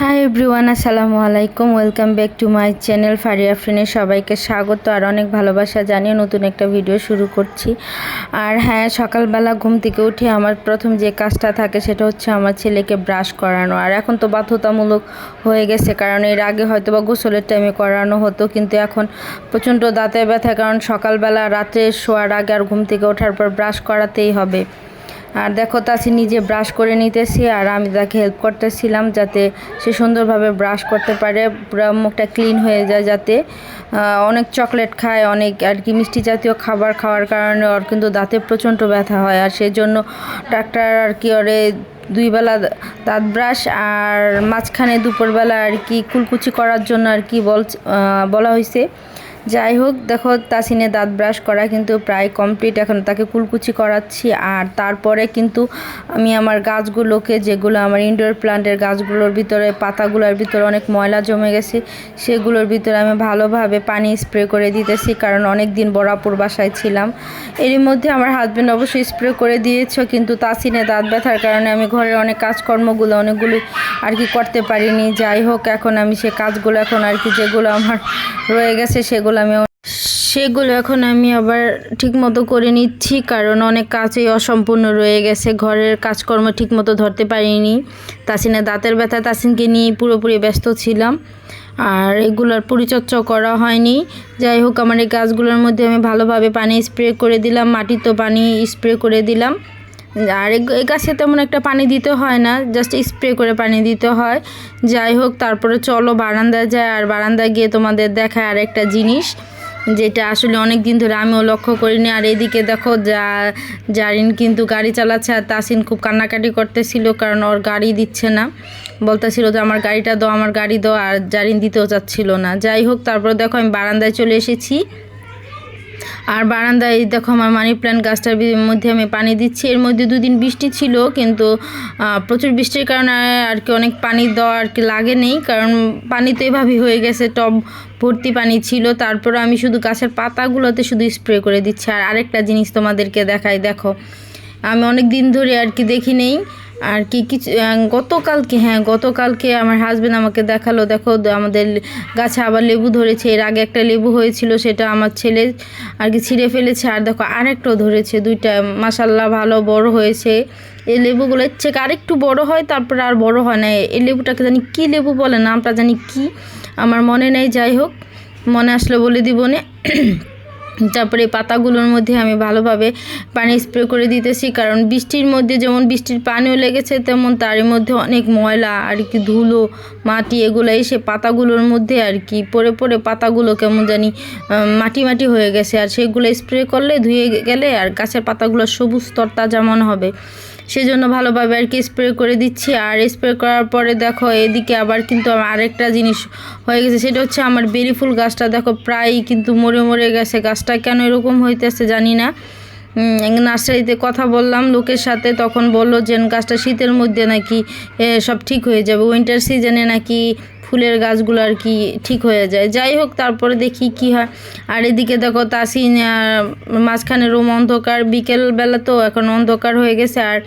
High everyone আসসালামু আলাইকুম। Welcome back to my channel Faria ফ্রেনের সবাইকে স্বাগত। আর অনেক ভালোবাসা জানিয়ে নতুন একটা ভিডিও শুরু করছি। আর হ্যাঁ সকালবেলা ঘুম থেকে উঠে আমার প্রথম যে কাজটা থাকে সেটা হচ্ছে আমার ছেলেকে ব্রাশ করানো। আর এখন তো বাধ্যতামূলক হয়ে গেছে, কারণ এর আগে হয়তো বা গোসলের টাইমে করানো হতো, কিন্তু এখন প্রচণ্ড দাঁতে ব্যথা, কারণ সকালবেলা রাত্রে শোয়ার আগে আর ঘুম থেকে ওঠার পর ব্রাশ করাতেই হবে। আর দেখো তাসি নিজে ব্রাশ করে নিতেছি আর আমি তাকে হেল্প করতেছিলাম যাতে সে সুন্দরভাবে ব্রাশ করতে পারে, পুরো মুখটা ক্লিন হয়ে যায় যাতে অনেক চকলেট খায়, অনেক আর কি মিষ্টি জাতীয় খাবার খাওয়ার কারণে ওর কিন্তু দাঁতে প্রচণ্ড ব্যথা হয় আর সেই জন্য ডাক্তার আর কি ওরে দুই বেলা দাঁত ব্রাশ আর মাঝখানে দুপুরবেলা আর কি কুলকুচি করার জন্য আর কি বল বলা হয়েছে যাই হোক দেখো তাসিনে দাঁত ব্রাশ করা কিন্তু প্রায় কমপ্লিট এখন তাকে কুলকুচি করাচ্ছি আর তারপরে কিন্তু আমি আমার গাছগুলোকে, যেগুলো আমার ইনডোর প্লান্টের গাছগুলোর ভিতরে, পাতাগুলোর ভিতরে অনেক ময়লা জমে গেছে, সেগুলোর ভিতরে আমি ভালোভাবে পানি স্প্রে করে দিতেছি কারণ অনেক দিন বরাপুর বাসায় ছিলাম। এরই মধ্যে আমার হাজব্যান্ড অবশ্যই স্প্রে করে দিয়েছ, কিন্তু তাসিনে দাঁত ব্যথার কারণে আমি ঘরের অনেক কাজকর্মগুলো অনেকগুলো আর কি করতে পারিনি। যাই হোক এখন আমি সে কাজগুলো এখন আর কি যেগুলো আমার রয়ে গেছে, সেগুলো আমি সেগুলো এখন আমি আবার ঠিক মতো করে নিচ্ছি, কারণ অনেক কাজই অসম্পূর্ণ রয়ে গেছে। ঘরের কাজকর্ম ঠিক মতো ধরতে পারিনি। তাসিনের দাঁতের ব্যথা তাসিনকে নিয়ে পুরোপুরি ব্যস্ত ছিলাম, আর এগুলোর পরিচর্যা করা হয়নি। যাই হোক, আমার এই গাছগুলোর মধ্যে আমি ভালোভাবে পানি স্প্রে করে দিলাম মাটি তো পানি স্প্রে করে দিলাম। আর এই গাছে তেমন একটা পানি দিতে হয় না জাস্ট স্প্রে করে পানি দিতে হয়। যাই হোক, তারপরে চলো বারান্দায় যায় আর বারান্দায় গিয়ে তোমাদের দেখায় আর একটা জিনিস, যেটা আসলে অনেক দিন ধরে আমিও লক্ষ্য করিনি। আর এদিকে দেখো, যা, জারিন কিন্তু গাড়ি চালাচ্ছে, আর তাসিন খুব কান্নাকাটি করতেছিল, কারণ ওর গাড়ি দিচ্ছে না। বলতেছিল যে, আমার গাড়িটা দাও, আমার গাড়ি দাও। আর জারিন দিতেও চাচ্ছিল না। যাই হোক, তারপর দেখো আমি বারান্দায় চলে এসেছি। আর বারান্দায় দেখো আমার মানি প্ল্যান্ট গাছটার মধ্যে আমি পানি দিচ্ছি। এর মধ্যে দুদিন বৃষ্টি ছিল, কিন্তু প্রচুর বৃষ্টির কারণে আর কি অনেক পানি দেওয়া আর কি লাগে নেই কারণ পানি তো এভাবেই হয়ে গেছে, টব ভর্তি পানি ছিল। তারপর আমি শুধু গাছের পাতাগুলোতে শুধু স্প্রে করে দিচ্ছি। আর আরেকটা জিনিস তোমাদেরকে দেখাই, দেখো। আমি অনেক দিন ধরে আর কি দেখি নেই আর কি কিছু গতকালকে হ্যাঁ গতকালকে আমার হাজব্যান্ড আমাকে দেখাল, দেখো আমাদের গাছে আবার লেবু ধরেছে, এর আগে একটা লেবু হয়েছিল, সেটা আমার ছেলে আর কি ছিঁড়ে ফেলেছে, আর দেখো, আরেকটাও ধরেছে, দুইটা মাসাল্লাহ ভালো, বড় হয়েছে। এই লেবুগুলো ইচ্ছে আরেকটু বড় হয়, তারপরে আর বড় হয় না। এই লেবুটাকে জানি কি লেবু বলে, নামটা জানি কি, আমার মনে নেই, যাই হোক, মনে আসলে বলে দিব নে। তারপরে পাতাগুলোর মধ্যে আমি ভালোভাবে পানি স্প্রে করে দিতেছি, কারণ বৃষ্টির মধ্যে যেমন বৃষ্টির পানিও লেগেছে, তেমন তার মধ্যে অনেক ময়লা আর কি ধুলো, মাটি এগুলো এসে পাতাগুলোর মধ্যে আর কি পরে পরে পাতাগুলো কেমন জানি মাটি মাটি হয়ে গেছে। আর সেগুলো স্প্রে করলে ধুয়ে গেলে আর গাছের পাতাগুলো সবুজ তরতাজা যেমন হবে। সেজন্য ভালোভাবে আর কি স্প্রে করে দিচ্ছি। আর স্প্রে করার পরে দেখো, এদিকে আবার কিন্তু আরেকটা জিনিস হয়ে গেছে, সেটা হচ্ছে আমার বেরি ফুল গাছটা। দেখো প্রায় কিন্তু মরে মরে গেছে। গাছটা কেন এরকম হইতেছে জানি না। নার্সারিতে কথা বললাম, লোকের সাথে তখন বলল যে গাছটা শীতের মধ্যে নাকি সব ঠিক হয়ে যাবে উইন্টার সিজনে নাকি ফুলের গাছগুলো আর কি ঠিক হয়ে যায়। যাই হোক, তারপরে দেখি কি হয়। আর এদিকে দেখো তাসিন মাঝখানে রুম অন্ধকার, বিকেলবেলা তো এখন অন্ধকার হয়ে গেছে। আর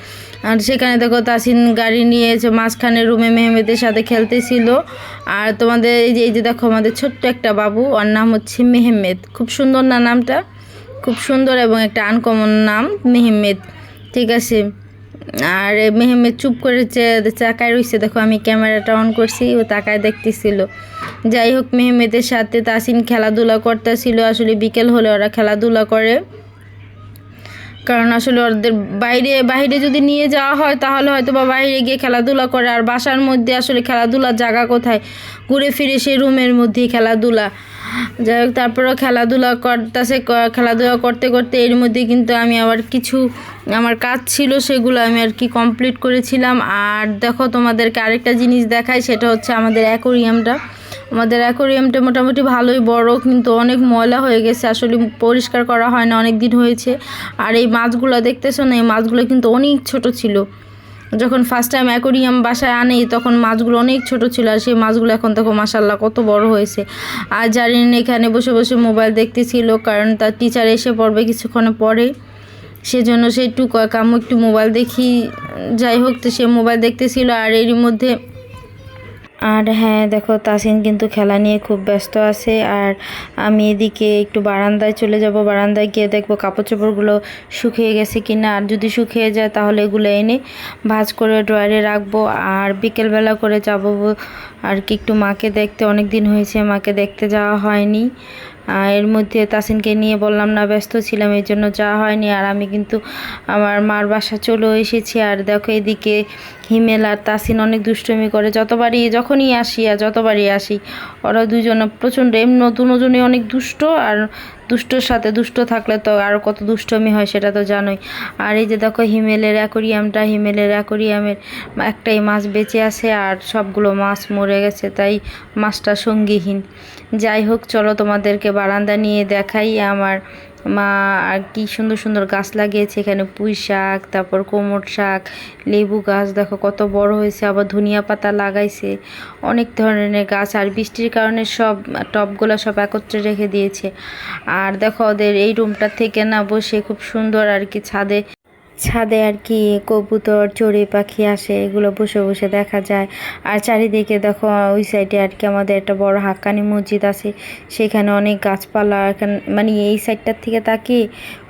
আর সেখানে দেখো তাসিন গাড়ি নিয়ে এসে মাঝখানে রুমে মেহমেদের সাথে খেলতেছিল। আর তোমাদের, এই যে এই যে দেখো আমাদের ছোট্ট একটা বাবু, ওর নাম হচ্ছে মেহমেদ। খুব সুন্দর না নামটা? খুব সুন্দর এবং একটা আনকমন নাম, মেহমেদ। ঠিক আছে? আর মেহমেদ চুপ করে চে- তাকায় রইছে। দেখো, আমি ক্যামেরাটা অন করছি, ও তাকায় দেখতেছিল। যাই হোক, মেহমেদের সাথে তাসিন খেলাধুলা করতেছিল। আসলে বিকেল হলে ওরা খেলাধুলা করে। কারণ আসলে ওদের বাইরে বাইরে যদি নিয়ে যাওয়া হয়, তাহলে হয়তো বা বাইরে গিয়ে খেলাধুলা করে। আর বাসার মধ্যে আসলে খেলাধুলার জায়গা কোথায়? ঘুরে ফিরে সে রুমের মধ্যেই খেলাধুলা। যাই হোক, তারপরেও খেলাধুলা করতেছে খেলাধুলা করতে করতে এর মধ্যে কিন্তু আমি আবার কিছু, আমার কাজ ছিল সেগুলো আমি আর কি কমপ্লিট করেছিলাম। আর দেখো তোমাদেরকে আরেকটা জিনিস দেখাই, সেটা হচ্ছে আমাদের অ্যাকোরিয়ামটা। আমাদের অ্যাকোরিয়ামটা মোটামুটি ভালোই বড়, কিন্তু অনেক ময়লা হয়ে গেছে, আসলে পরিষ্কার করা হয় না অনেক দিন হয়েছে। আর এই মাছগুলো দেখতেছো না, এই মাছগুলো কিন্তু অনেক ছোট ছিল। যখন ফার্স্ট টাইম অ্যাকোরিয়াম বাসায় আনে তখন মাছগুলো অনেক ছোট ছিল আর সেই মাছগুলো এখন তখন মাসাল্লাহ কত বড় হয়েছে। আর জারিন এখানে বসে বসে মোবাইল দেখতেছিল কারণ তার টিচার এসে পড়বে কিছুক্ষণ পরে। সেজন্য সে একটু কাম কামু একটু মোবাইল দেখি। যাই হোক, তো সে মোবাইল দেখতেছিল আর এরই মধ্যে আর হ্যাঁ দেখো, তাসিন কিন্তু খেলা নিয়ে খুব ব্যস্ত আছে। আর আমি এদিকে একটু বারান্দায় চলে যাব। বারান্দায় গিয়ে দেখব কাপড় চোপড়গুলো শুকিয়ে গেছে কি না আর যদি শুকিয়ে যায়, তাহলে এগুলো এনে ভাজ করে ড্রয়ারে রাখব। আর বিকেলবেলা করে যাব আর কি একটু মাকে দেখতে। অনেক দিন হয়েছে, মাকে দেখতে যাওয়া হয়নি। এর মধ্যে তাসিনকে নিয়ে বললাম, না, ব্যস্ত ছিলাম এই জন্য যাওয়া হয়নি। আর আমি কিন্তু আমার মার বাসা চলেও এসেছি। আর দেখো, এদিকে হিমেল আর তাসিন অনেক দুষ্টুমি করে। যতবারই, যখনই আসি আর যতবারই আসি ওরা দুজনে প্রচণ্ড এম নতুন ওজনে অনেক দুষ্ট। আর দুষ্টর সাথে দুষ্ট থাকলে তো আর কত দুষ্টমি হয় সেটা তো জানোই। আর এই যে দেখো হিমেলের অ্যাকোরিয়ামটা, হিমেলের অ্যাকোরিয়ামের একটাই মাছ বেঁচে আছে আর সবগুলো মাছ মরে গেছে, তাই মাছটা সঙ্গীহীন। যাই হোক, চলো তোমাদেরকে বারান্দা নিয়ে দেখাই আমার মা, আর কি সুন্দর সুন্দর গাছ লাগিয়েছে এখানে পুঁই শাক, তারপর কোমর শাক, লেবু গাছ, দেখো কত বড় হয়েছে, আবার ধনিয়া পাতা লাগাইছে, অনেক ধরনের গাছ, আর বৃষ্টির কারণে সব টপগুলো সব একত্রে রেখে দিয়েছে। আর দেখো ওদের এই রুমটা থেকে না বসে খুব সুন্দর আর কি ছাদে ছাদে আর কি কবুতর চড়ে পাখি আসে, এগুলো বসে বসে দেখা যায়। আর চারিদিকে দেখো, ওই সাইডে আর কি আমাদের একটা বড় হাক্কানি মসজিদ আছে। সেখানে অনেক গাছপালা মানে এই সাইডটার থেকে তাকিয়ে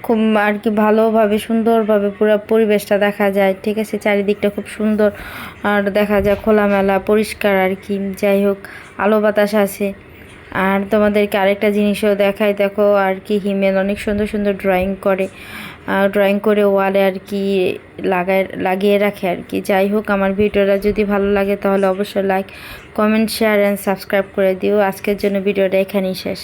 খুব আর কি ভালোভাবে, সুন্দরভাবে পুরো পরিবেশটা দেখা যায়। ঠিক আছে, চারিদিকটা খুব সুন্দর। আর দেখা যায় খোলামেলা, পরিষ্কার আর কি। যাই হোক, আলো বাতাস আছে। আর তোমাদেরকে আরেকটা জিনিসও দেখায় দেখো আর কি হিমেল অনেক সুন্দর সুন্দর ড্রয়িং করে। ড্রয়িং করে ওয়ালে আর কি লাগায়, লাগিয়ে রাখে আর কি। যাই হোক, আমার ভিডিওটা যদি ভালো লাগে তাহলে অবশ্যই like comment share and subscribe করে দিও। আজকের জন্য ভিডিওটা এখানেই শেষ।